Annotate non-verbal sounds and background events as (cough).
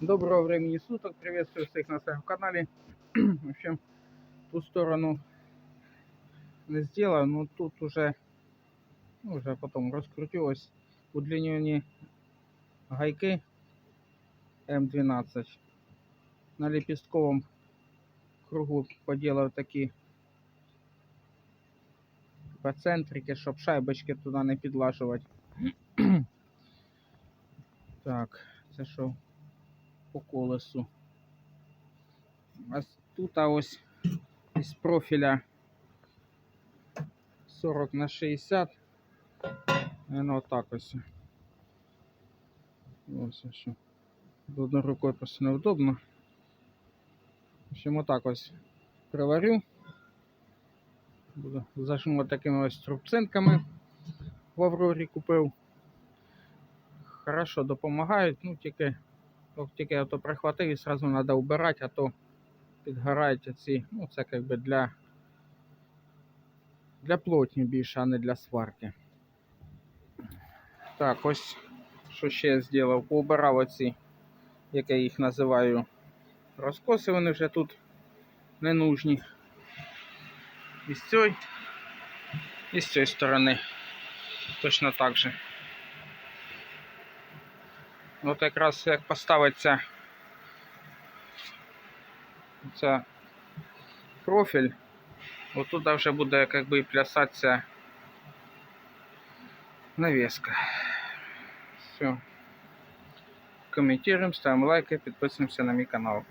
Доброго времени суток, приветствую всех на своем канале. (clears throat) В общем, ту сторону не сделал, но тут уже, ну, уже потом раскрутилось удлинение гайки М12. На лепестковом кругу поделав такі по центрики, щоб шайбочки туди не підлажувати. (clears throat) Так, що по колесу. А тут а ось із профіля 40 на 60. Воно отак ось. Ось що. Одною рукою просто неудобно. В общем, отак ось приварю. Буду зажму такими ось трубцинками. В Аврорі купив. Хорошо допомагають, ну тільки, ох, тільки я то прихватив і одразу треба вбирати, а то підгорають ці, ну це якби для, для плотні більше, а не для сварки. Так, ось що ще я зробив. Поубирав оці, як я їх називаю, розкоси, вони вже тут не нужні. І з цієї, і з цієї сторони. Точно так же. От якраз як поставиться ця профіль, отут вже буде як би плясатися навеска. Все. Комментируем, ставим лайки, подписываемся на мой канал.